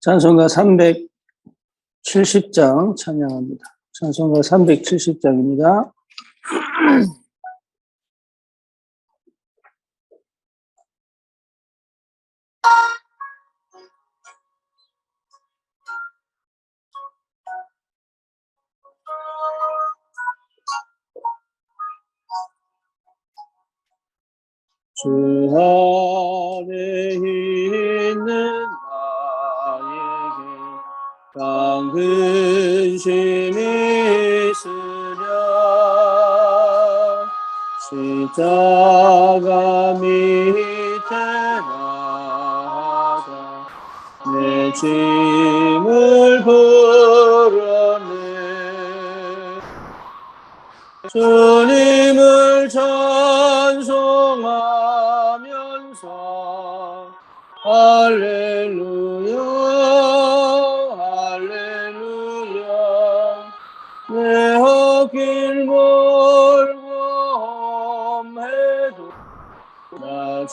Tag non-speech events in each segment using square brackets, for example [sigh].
찬송가 370장 찬양합니다. 찬송가 370장입니다. 주 안에 있는 근심이 있으랴 십자가 밑에 나가 내 짐을 풀어내 주님을 찬송하면서 할렐루야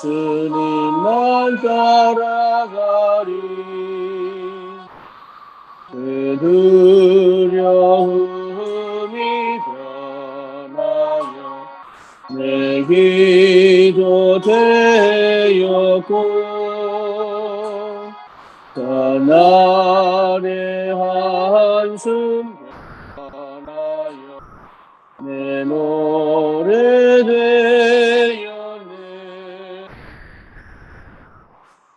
나 주님만 따라가리. 그 두려움이 변하여 내 기도 되었고 그날의 한숨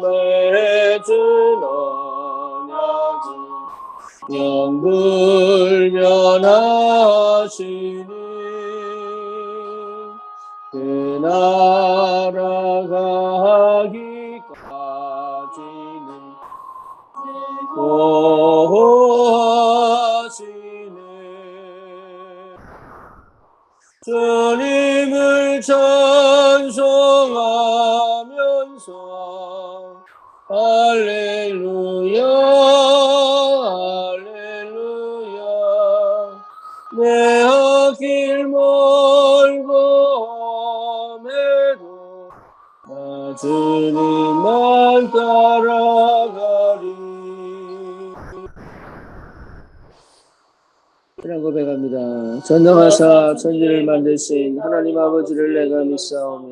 맺은 언약은 영불면하시니 그 나라 가기까지는 보호하시네 주님을 찬송 하면서. 할렐루야 할렐루야. 내 앞길 멀고 험해도 나 주님만 따라가리. 이런 고백합니다. 전능하사 천지를 만드신 하나님 아버지를 내가 믿사오며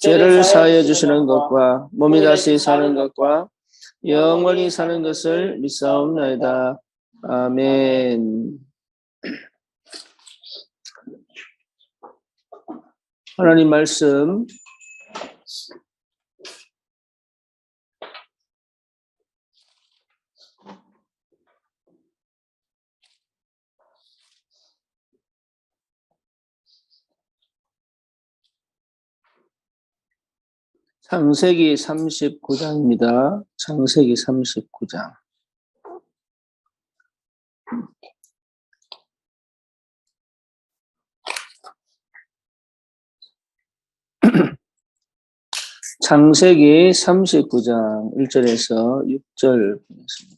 죄를 사하여 주시는 것과 몸이 다시 사는 것과 영원히 사는 것을 믿사옵나이다. 아멘. 하나님 말씀 창세기 39장입니다. 창세기 39장. [clears throat] 창세기 39장 1절에서 6절 보겠습니다.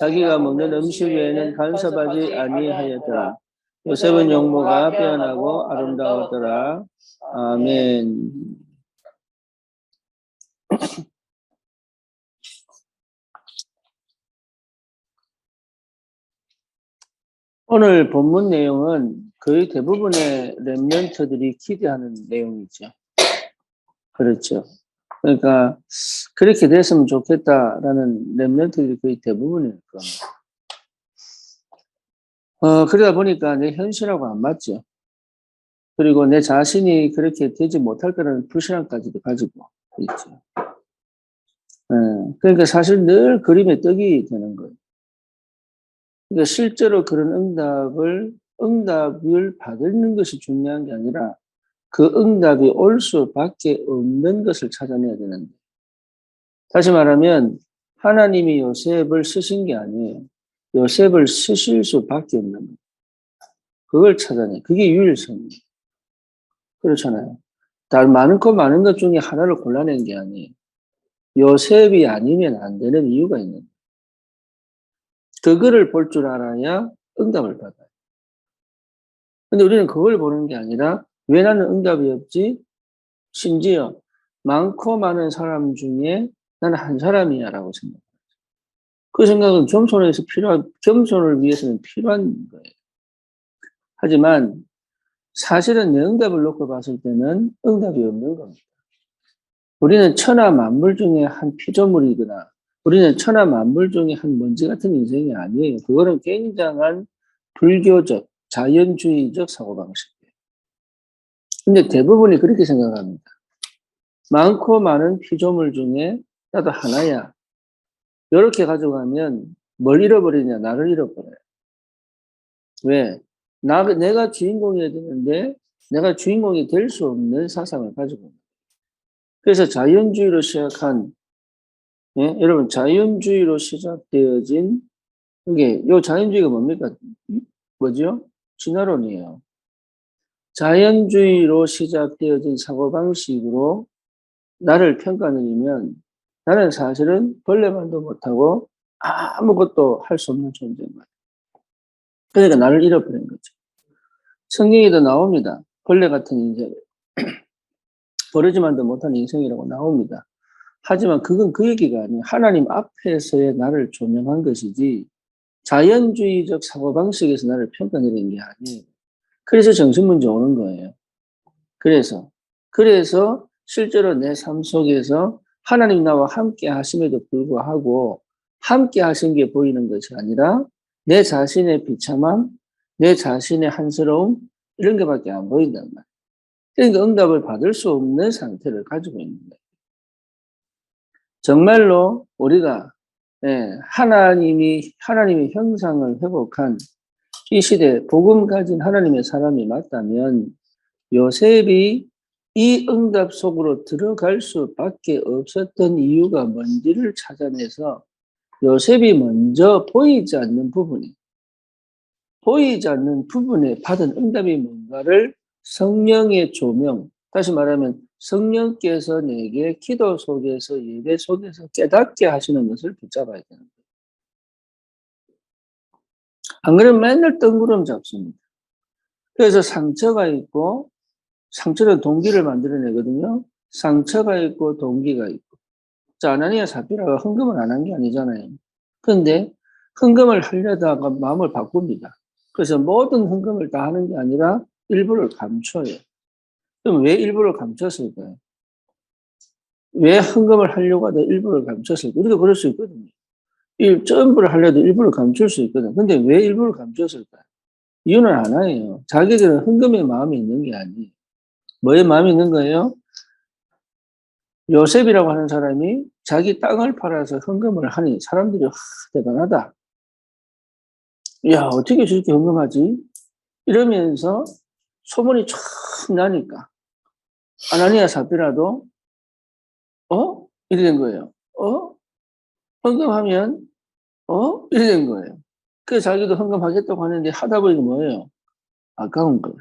자기가 먹는 음식 외에는 간섭하지 아니하였더라. 요셉은 용모가 빼어나고 아름다웠더라. 아멘. 오늘 본문 내용은 거의 대부분의 랩런트들이 기대하는 내용이죠. 그렇죠. 그러니까 그렇게 됐으면 좋겠다라는 랩런트들이 거의 대부분일 겁니다. 어, 그러다 보니까 내 현실하고 안 맞죠. 그리고 내 자신이 그렇게 되지 못할 거라는 불신함까지도 가지고 있죠. 예, 그러니까 사실 늘 그림의 떡이 되는 거예요. 그러니까 실제로 그런 응답을, 응답을 받는 것이 중요한 게 아니라 그 응답이 올 수밖에 없는 것을 찾아내야 되는데. 다시 말하면 하나님이 요셉을 쓰신 게 아니에요. 요셉을 쓰실 수밖에 없는 거예요. 그걸 찾아내. 그게 유일성이에요. 그렇잖아요. 다 많고 많은 것 중에 하나를 골라낸 게 아니에요. 요셉이 아니면 안 되는 이유가 있는 거예요. 그거를 볼 줄 알아야 응답을 받아요. 근데 우리는 그걸 보는 게 아니라 왜 나는 응답이 없지? 심지어 많고 많은 사람 중에 나는 한 사람이야 라고 생각해요. 그 생각은 겸손에서 필요한, 겸손을 위해서는 필요한 거예요. 하지만 사실은 내 응답을 놓고 봤을 때는 응답이 없는 겁니다. 우리는 천하 만물 중에 한 피조물이거나 우리는 천하 만물 중에 한 먼지 같은 인생이 아니에요. 그거는 굉장한 불교적, 자연주의적 사고방식. 근데 대부분이 그렇게 생각합니다. 많고 많은 피조물 중에 나도 하나야. 이렇게 가져가면 뭘 잃어버리냐? 나를 잃어버려요. 왜? 나, 내가 주인공이어야 되는데 내가 주인공이 될 수 없는 사상을 가지고 그래서 자연주의로 시작한 예? 여러분 자연주의로 시작되어진 이게 요 자연주의가 뭡니까? 뭐죠? 진화론이에요. 자연주의로 시작되어진 사고방식으로 나를 평가내리면 나는 사실은 벌레만도 못하고 아무것도 할 수 없는 존재인 거예요. 그러니까 나를 잃어버린 거죠. 성경에도 나옵니다. 벌레 같은 인생, [clears throat] 버르지만도 못한 인생이라고 나옵니다. 하지만 그건 그 얘기가 아니에요. 하나님 앞에서의 나를 조명한 것이지 자연주의적 사고방식에서 나를 평가내리는 게 아니에요. 그래서 정신문제 오는 거예요. 그래서, 그래서 실제로 내 삶 속에서 하나님 나와 함께 하심에도 불구하고 함께 하신 게 보이는 것이 아니라 내 자신의 비참함, 내 자신의 한스러움, 이런 것밖에 안 보인단 말이에요. 그러니까 응답을 받을 수 없는 상태를 가지고 있는 거예요. 정말로 우리가 예, 하나님이 하나님의 형상을 회복한 이 시대 복음 가진 하나님의 사람이 맞다면 요셉이 이 응답 속으로 들어갈 수밖에 없었던 이유가 뭔지를 찾아내서 요셉이 먼저 보이지 않는 부분이 보이지 않는 부분에 받은 응답이 뭔가를 성령의 조명, 다시 말하면 성령께서 내게 기도 속에서 예배 속에서 깨닫게 하시는 것을 붙잡아야 되는 거예요. 안 그러면 맨날 뜬구름 잡습니다. 그래서 상처가 있고 상처는 동기를 만들어내거든요. 상처가 있고 동기가 있고. 자, 아나니아 사피라가 헌금을 안 한 게 아니잖아요. 그런데 헌금을 하려다가 마음을 바꿉니다. 그래서 모든 헌금을 다 하는 게 아니라 일부를 감춰요. 그럼 왜 일부를 감췄을까요? 왜 헌금을 하려고 하다 일부를 감췄을까요? 우리도 그럴 수 있거든요. 일, 전부를 하려도 일부를 감출 수 있거든. 근데 왜 일부를 감췄을까요? 이유는 하나예요. 자기들은 헌금의 마음이 있는 게 아니에요. 뭐에 마음이 있는 거예요? 요셉이라고 하는 사람이 자기 땅을 팔아서 헌금을 하니 사람들이 하, 대단하다. 야 어떻게 저렇게 헌금하지? 이러면서 소문이 쫙 나니까 아나니아 사피라도 어? 이래 된 거예요. 어? 헌금하면 어? 된 거예요. 그래서 자기도 헌금하겠다고 하는데 하다 보니까 뭐예요? 아까운 거예요.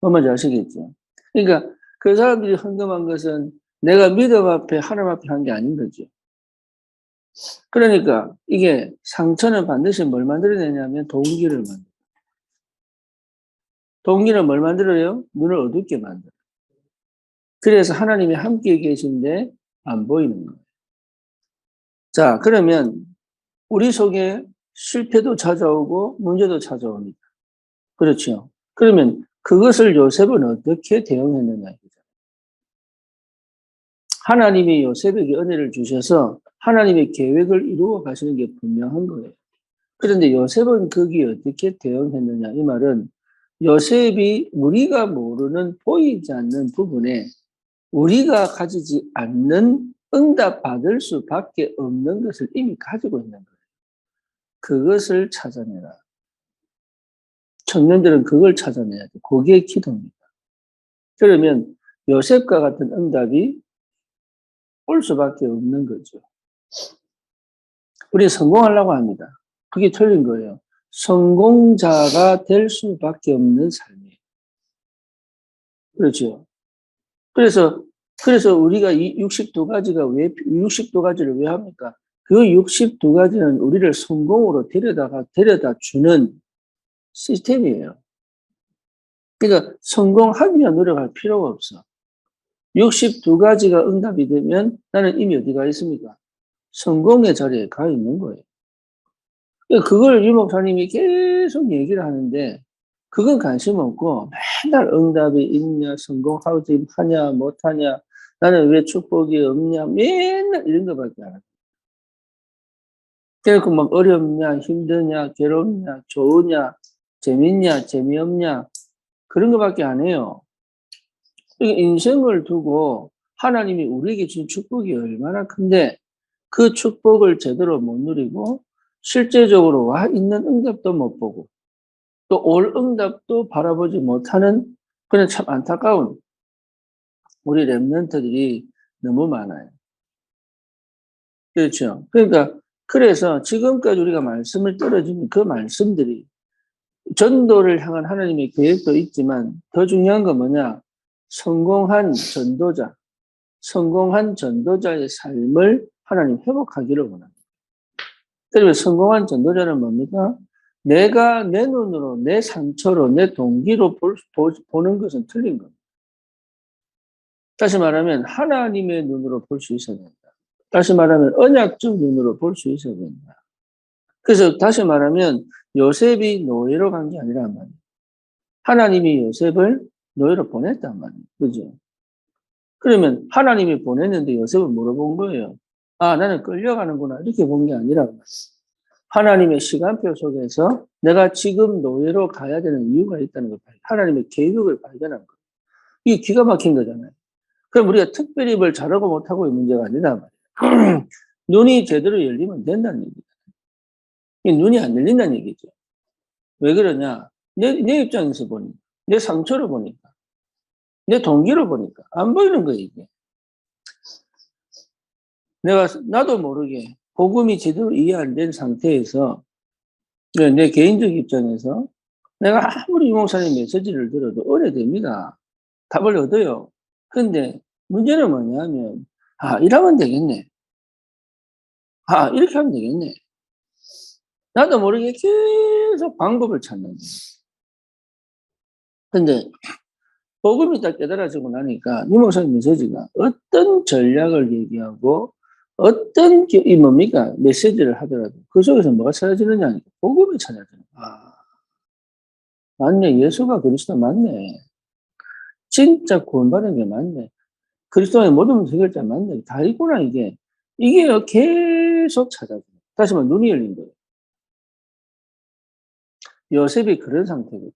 뭔지 아시겠죠? 그러니까 그 사람들이 헌금한 것은 내가 믿음 앞에 하나님 앞에 한 게 아닌 거죠. 그러니까 이게 상처는 반드시 뭘 만들어내냐면 동기를 만들어. 동기는 뭘 만들어요? 눈을 어둡게 만들어. 그래서 하나님이 함께 계신데 안 보이는 거예요. 자, 그러면 우리 속에 실패도 찾아오고 문제도 찾아옵니다. 그렇죠. 그러면 그것을 요셉은 어떻게 대응했느냐. 하나님이 요셉에게 은혜를 주셔서 하나님의 계획을 이루어 가시는 게 분명한 거예요. 그런데 요셉은 거기에 어떻게 대응했느냐. 이 말은 요셉이 우리가 모르는 보이지 않는 부분에 우리가 가지지 않는 응답 받을 수밖에 없는 것을 이미 가지고 있는 거예요. 그것을 찾아내라. 청년들은 그걸 찾아내야 돼. 그게 기도입니다. 그러면 요셉과 같은 응답이 올 수밖에 없는 거죠. 우리 성공하려고 합니다. 그게 틀린 거예요. 성공자가 될 수밖에 없는 삶이에요. 그렇죠. 그래서, 그래서 우리가 이 62가지가 왜, 62가지를 왜 합니까? 그 62가지는 우리를 성공으로 데려다가, 데려다 주는 시스템이에요. 그러니까 성공하기 위한 노력할 필요가 없어. 62가지가 응답이 되면 나는 이미 어디가 있습니까? 성공의 자리에 가 있는 거예요. 그러니까 그걸 유 목사님이 계속 얘기를 하는데 그건 관심 없고 맨날 응답이 있냐, 성공하지 하냐, 못하냐, 나는 왜 축복이 없냐, 맨날 이런 거밖에 안 해요. 그래서 막 어렵냐, 힘드냐, 괴롭냐, 좋으냐, 재밌냐, 재미없냐, 그런 거밖에 안 해요. 인생을 두고 하나님이 우리에게 준 축복이 얼마나 큰데 그 축복을 제대로 못 누리고 실제적으로 와 있는 응답도 못 보고 또 올 응답도 바라보지 못하는 그런 참 안타까운 우리 랩런트들이 너무 많아요. 그렇죠. 그러니까 그래서 지금까지 우리가 말씀을 떨어지는 그 말씀들이 전도를 향한 하나님의 계획도 있지만 더 중요한 건 뭐냐? 성공한 전도자, 성공한 전도자의 삶을 하나님 회복하기를 원합니다. 그러면 성공한 전도자는 뭡니까? 내가 내 눈으로, 내 상처로, 내 동기로 볼, 보, 보는 것은 틀린 겁니다. 다시 말하면 하나님의 눈으로 볼 수 있어야 된다. 다시 말하면 언약적 눈으로 볼 수 있어야 된다. 그래서 다시 말하면 요셉이 노예로 간 게 아니란 말이에요. 하나님이 요셉을 노예로 보냈단 말이에요. 그죠? 그러면 하나님이 보냈는데 요셉은 물어본 거예요. 아, 나는 끌려가는구나. 이렇게 본 게 아니라 하나님의 시간표 속에서 내가 지금 노예로 가야 되는 이유가 있다는 걸 하나님의 계획을 발견한 거예요. 이게 기가 막힌 거잖아요. 그럼 우리가 특별히 뭘 잘하고 못하고의 문제가 말이에요. [clears throat] 눈이 제대로 열리면 된다는 얘기죠. 눈이 안 열린다는 얘기죠. 왜 그러냐? 내, 내 입장에서 보니까, 내 상처를 보니까, 내 동기를 보니까 안 보이는 거예요, 이게. 내가 나도 모르게 복음이 제대로 이해 안 된 상태에서 내 개인적 입장에서 내가 아무리 유목사님 메시지를 들어도 오래됩니다. 답을 얻어요. 근데 문제는 뭐냐면, 아, 이러면 되겠네. 아, 이렇게 하면 되겠네. 나도 모르게 계속 방법을 찾는 거예요. 근데 복음이 딱 깨달아지고 나니까 이 목사님 메시지가 어떤 전략을 얘기하고 어떤 기- 이 뭡니까 메시지를 하더라도 그 속에서 뭐가 찾아지느냐 복음이 찾아지는 아 맞네 예수가 그리스도 맞네 진짜 구원받은 게 맞네 그리스도의 모든 해결자 맞네 다 있구나 이게 이게 계속 찾아져 다시 말해 눈이 열린 거예요 요셉이 그런 상태거든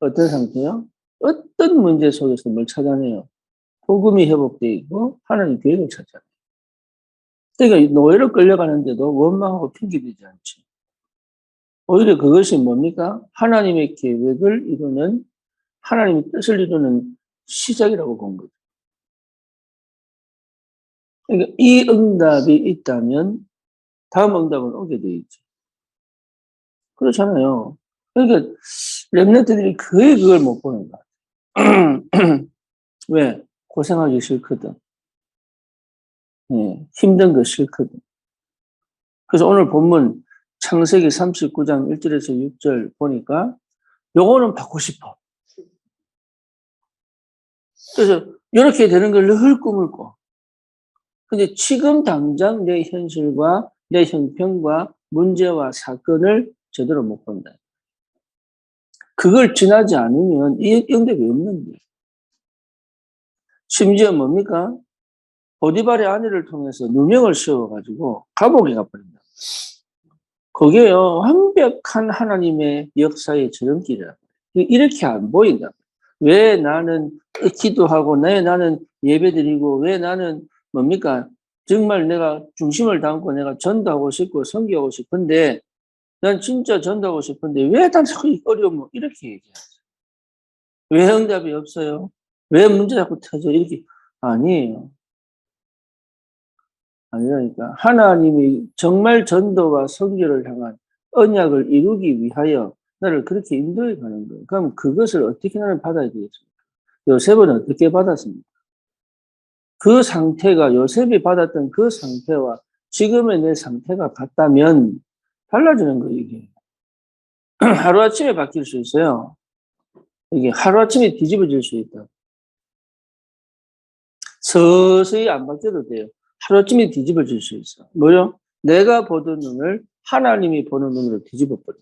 어떤 상태요? 어떤 문제 속에서 뭘 찾아내요? 복음이 회복되어 있고 하나님 계획을 찾아내요. 그러니까 노예로 끌려가는데도 원망하고 핑계대지 않지. 오히려 그것이 뭡니까? 하나님의 계획을 이루는 하나님의 뜻을 이루는 시작이라고 본 거죠. 그러니까 이 응답이 있다면 다음 응답은 오게 돼 있죠. 그렇잖아요. 그러니까 랩런트들이 거의 그걸 못 보는 거야. [clears throat] 왜? 고생하기 싫거든. 예, 힘든 거 싫거든. 그래서 오늘 본문 창세기 39장 1절에서 6절 보니까 요거는 받고 싶어. 그래서 이렇게 되는 걸 늘 꿈을 꿔. 근데 지금 당장 내 현실과 내 형편과 문제와 사건을 제대로 못 본다. 그걸 지나지 않으면 이 응답이 없는 거예요. 심지어 뭡니까? 보디발의 아내를 통해서 누명을 씌워가지고 감옥에 가버린다. 그게요, 완벽한 하나님의 역사의 지름길이라. 이렇게 안 보인다. 왜 나는 기도하고, 왜 나는 예배드리고, 왜 나는 뭡니까? 정말 내가 중심을 담고 내가 전도하고 싶고 섬기고 싶은데, 난 진짜 전도하고 싶은데, 왜난 자꾸 이 어려움, 이렇게 얘기하죠. 왜 응답이 없어요? 왜 문제 자꾸 터져? 이렇게. 아니에요. 아니라니까. 하나님이 정말 전도와 선교를 향한 언약을 이루기 위하여 나를 그렇게 인도해 가는 거예요. 그럼 그것을 어떻게 나는 받아야 되겠습니까? 요셉은 어떻게 받았습니까? 그 상태가 요셉이 받았던 그 상태와 지금의 내 상태가 같다면 달라지는 거예요, 이게. [clears throat] 하루아침에 바뀔 수 있어요. 이게 하루아침에 뒤집어질 수 있다. 서서히 안 바뀌어도 돼요. 하루쯤에 뒤집어질 수 있어. 뭐요? 내가 보던 눈을 하나님이 보는 눈으로 뒤집어버려.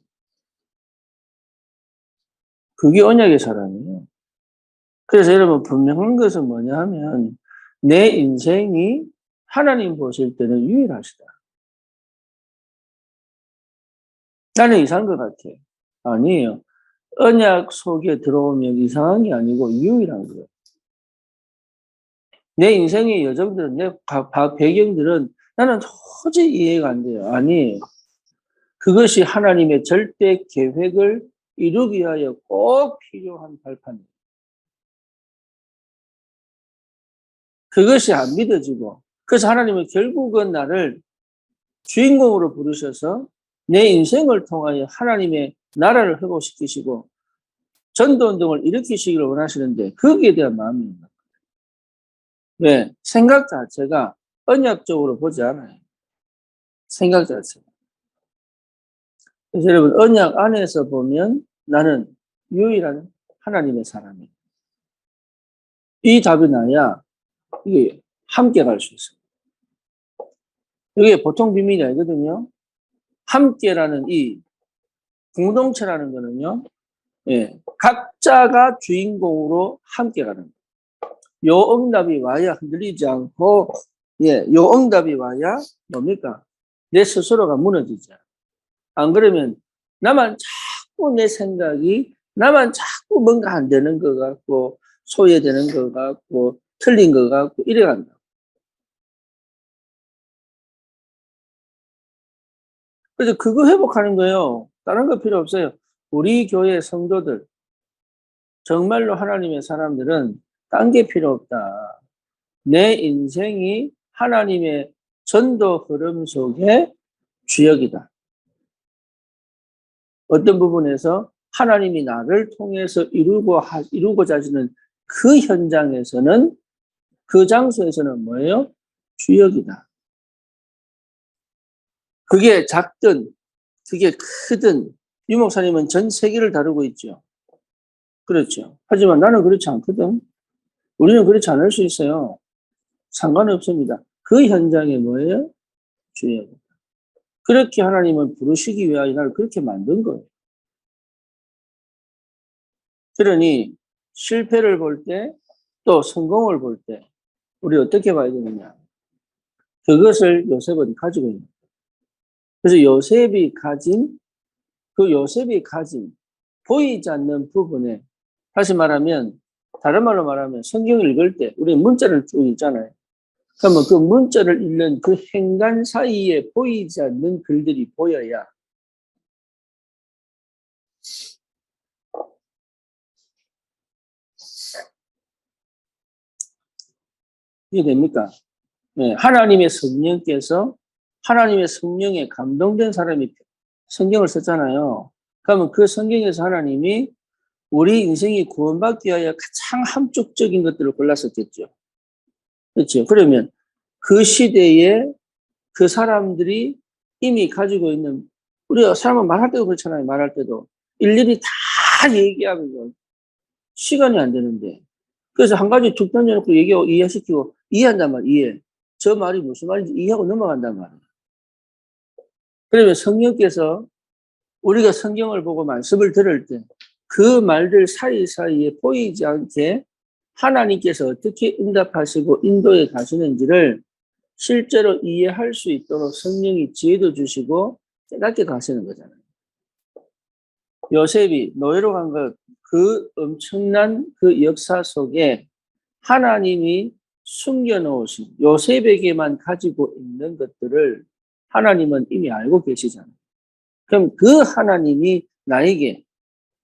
그게 언약의 사람이에요. 그래서 여러분 분명한 것은 뭐냐 하면 내 인생이 하나님 보실 때는 유일하시다. 나는 이상한 것 같아. 아니에요. 언약 속에 들어오면 이상한 게 아니고 유일한 거예요. 내 인생의 여정들은, 내 배경들은 나는 도저히 이해가 안 돼요. 아니에요. 그것이 하나님의 절대 계획을 이루기 위하여 꼭 필요한 발판이에요. 그것이 안 믿어지고, 그래서 하나님은 결국은 나를 주인공으로 부르셔서 내 인생을 통하여 하나님의 나라를 회복시키시고 전도운동을 일으키시기를 원하시는데 거기에 대한 마음입니다. 왜? 생각 자체가 언약적으로 보지 않아요. 생각 자체가. 그래서 여러분, 언약 안에서 보면 나는 유일한 하나님의 사람이에요. 이 답이 나야 이게 함께 갈 수 있어요. 이게 보통 비밀이 아니거든요. 함께라는 이 공동체라는 거는요, 예, 각자가 주인공으로 함께 가는 거예요. 요 응답이 와야 흔들리지 않고, 예, 요 응답이 와야 뭡니까? 내 스스로가 무너지지. 안 그러면 나만 자꾸 내 생각이, 나만 자꾸 뭔가 안 되는 것 같고, 소외되는 것 같고, 틀린 것 같고, 이래 간다. 그래서 그거 회복하는 거예요. 다른 거 필요 없어요. 우리 교회 성도들, 정말로 하나님의 사람들은 딴 게 필요 없다. 내 인생이 하나님의 전도 흐름 속의 주역이다. 어떤 부분에서 하나님이 나를 통해서 이루고 하, 이루고자 하시는 그 현장에서는 그 장소에서는 뭐예요? 주역이다. 그게 작든 그게 크든 유 목사님은 전 세계를 다루고 있죠. 그렇죠. 하지만 나는 그렇지 않거든. 우리는 그렇지 않을 수 있어요. 상관없습니다. 그 현장에 뭐예요? 주역이다. 그렇게 하나님은 부르시기 위하여 나를 그렇게 만든 거예요. 그러니 실패를 볼 때 또 성공을 볼 때 우리 어떻게 봐야 되느냐? 그것을 요셉은 가지고 있는 거예요. 그래서 요셉이 가진 그 요셉이 가진 보이지 않는 부분에 다시 말하면 다른 말로 말하면 성경을 읽을 때 우리 문자를 쭉 읽잖아요. 그러면 그 문자를 읽는 그 행간 사이에 보이지 않는 글들이 보여야 이해됩니까? 네, 하나님의 성령께서 하나님의 성령에 감동된 사람이 성경을 썼잖아요. 그러면 그 성경에서 하나님이 우리 인생이 구원받기 위하여 가장 함축적인 것들을 골랐었겠죠. 그렇죠. 그러면 그 시대에 그 사람들이 이미 가지고 있는 우리가 사람은 말할 때도 그렇잖아요. 말할 때도 일일이 다 얘기하면 시간이 안 되는데 그래서 한 가지 툭 던져놓고 얘기하고 이해시키고 이해한단 말이에요. 이해. 저 말이 무슨 말인지 이해하고 넘어간단 말이에요. 그러면 성령께서 우리가 성경을 보고 말씀을 들을 때 그 말들 사이사이에 보이지 않게 하나님께서 어떻게 응답하시고 인도에 가시는지를 실제로 이해할 수 있도록 성령이 지혜도 주시고 깨닫게 가시는 거잖아요. 요셉이 노예로 간 것, 그 엄청난 그 역사 속에 하나님이 숨겨놓으신 요셉에게만 가지고 있는 것들을 하나님은 이미 알고 계시잖아요. 그럼 그 하나님이 나에게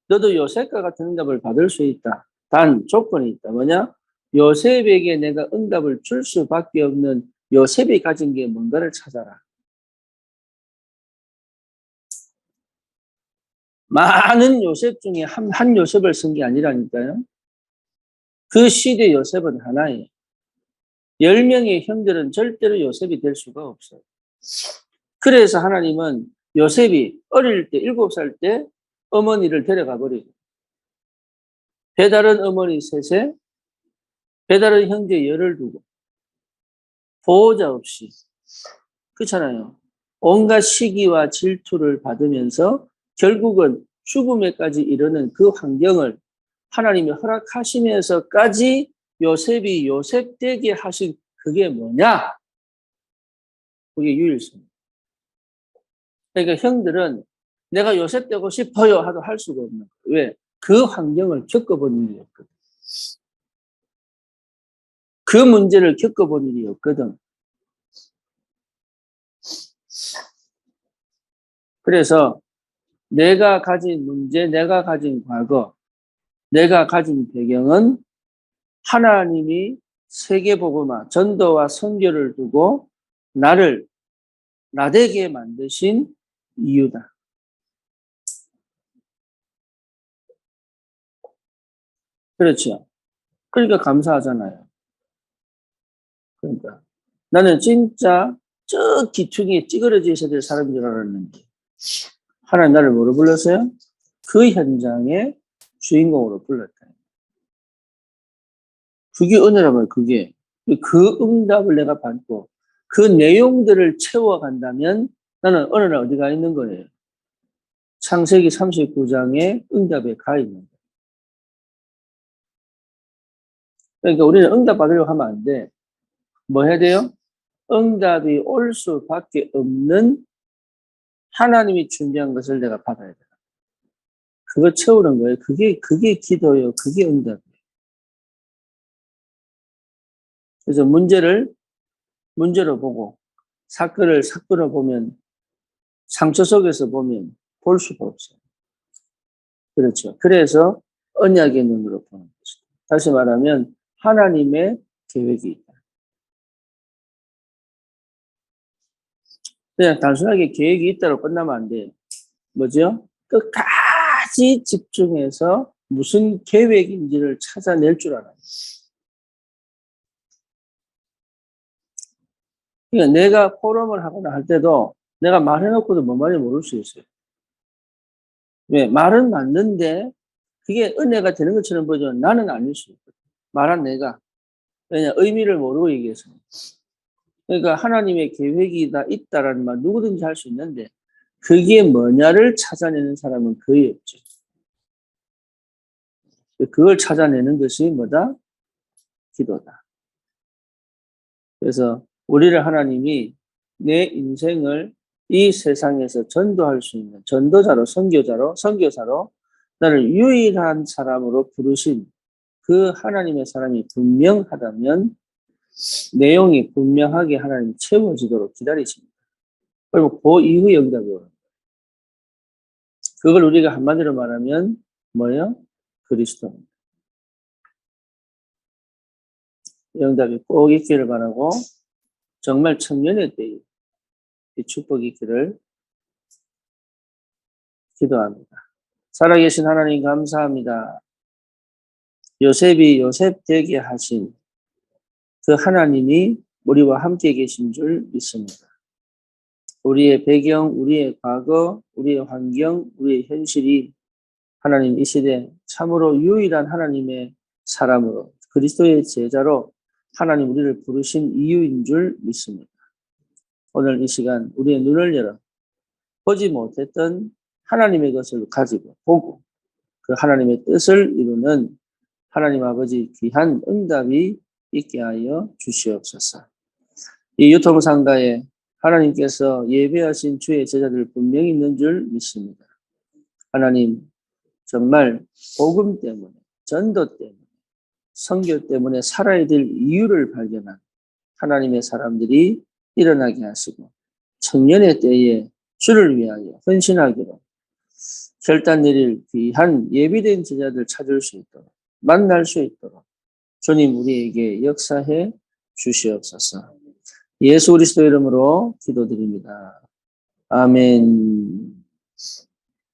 너도 요셉과 같은 응답을 받을 수 있다. 단 조건이 있다. 뭐냐? 요셉에게 내가 응답을 줄 수밖에 없는 요셉이 가진 게 뭔가를 찾아라. 많은 요셉 중에 한, 한 요셉을 쓴 게 아니라니까요. 그 시대 요셉은 하나예요. 열 명의 형들은 절대로 요셉이 될 수가 없어요. 그래서 하나님은 요셉이 어릴 때, 일곱 살 때 어머니를 데려가 버리고, 배다른 어머니 셋에 배다른 형제 열을 두고, 보호자 없이, 그렇잖아요. 온갖 시기와 질투를 받으면서 결국은 죽음에까지 이르는 그 환경을 하나님이 허락하시면서까지 요셉이 요셉 되게 하신 그게 뭐냐? 그게 유일성. 그러니까 형들은 내가 요셉 되고 싶어요 하도 할 수가 없는 거예요. 왜? 그 환경을 겪어본 일이 없거든. 그 문제를 겪어본 일이 없거든. 그래서 내가 가진 문제, 내가 가진 과거, 내가 가진 배경은 하나님이 세계복음화, 전도와 선교를 두고 나를 나되게 만드신 이유다. 그렇죠. 그러니까 감사하잖아요. 그러니까 나는 진짜 저 기퉁에 찌그러져 있어야 될 사람인 줄 알았는데 하나님 나를 뭐로 불렀어요? 그 현장의 주인공으로 불렀다. 그게 은혜라면 그게 그 응답을 내가 받고 그 내용들을 채워간다면 나는 어느 날 어디가 있는 거예요? 창세기 39장의 응답에 가 있는 거예요. 그러니까 우리는 응답 받으려고 하면 안 돼. 뭐 해야 돼요? 응답이 올 수밖에 없는 하나님이 준비한 것을 내가 받아야 돼. 그거 채우는 거예요. 그게, 그게 기도예요. 그게 응답이에요. 그래서 문제를 문제로 보고 사건을 사건으로 보면 상처 속에서 보면 볼 수가 없어요. 그렇죠. 그래서 언약의 눈으로 보는 것이다. 다시 말하면 하나님의 계획이 있다. 그냥 단순하게 계획이 있다로 끝나면 안 돼요. 뭐죠? 끝까지 집중해서 무슨 계획인지를 찾아낼 줄 알아요. 그러니까 내가 포럼을 하거나 할 때도 내가 말해놓고도 뭔 말인지 모를 수 있어요. 왜? 말은 맞는데 그게 은혜가 되는 것처럼 보죠. 나는 아닐 수 있거든. 말한 내가. 왜냐, 의미를 모르고 얘기해서. 그러니까 하나님의 계획이 다 있다라는 말 누구든지 할 수 있는데 그게 뭐냐를 찾아내는 사람은 거의 없죠. 그걸 찾아내는 것이 뭐다? 기도다. 그래서 우리를 하나님이 내 인생을 이 세상에서 전도할 수 있는 전도자로, 선교자로, 선교사로 나를 유일한 사람으로 부르신 그 하나님의 사람이 분명하다면 내용이 분명하게 하나님 채워지도록 기다리십니다. 그리고 그 이후 응답이 오는 그걸 우리가 한마디로 말하면 뭐예요? 그리스도입니다. 응답이 꼭 있기를 바라고 정말 청년의 때에 이 축복이 있기를 기도합니다. 살아계신 하나님 감사합니다. 요셉이 요셉 되게 하신 그 하나님이 우리와 함께 계신 줄 믿습니다. 우리의 배경, 우리의 과거, 우리의 환경, 우리의 현실이 하나님 이 시대 참으로 유일한 하나님의 사람으로 그리스도의 제자로 하나님 우리를 부르신 이유인 줄 믿습니다. 오늘 이 시간 우리의 눈을 열어 보지 못했던 하나님의 것을 가지고 보고 그 하나님의 뜻을 이루는 하나님 아버지 귀한 응답이 있게 하여 주시옵소서. 이 유통상가에 하나님께서 예배하신 주의 제자들 분명히 있는 줄 믿습니다. 하나님 정말 복음 때문에 전도 때문에 성교 때문에 살아야 될 이유를 발견한 하나님의 사람들이 일어나게 하시고 청년의 때에 주를 위하여 헌신하기로 결단 내릴 귀한 예비된 제자들 찾을 수 있도록 만날 수 있도록 주님 우리에게 역사해 주시옵소서. 예수 그리스도 이름으로 기도드립니다. 아멘.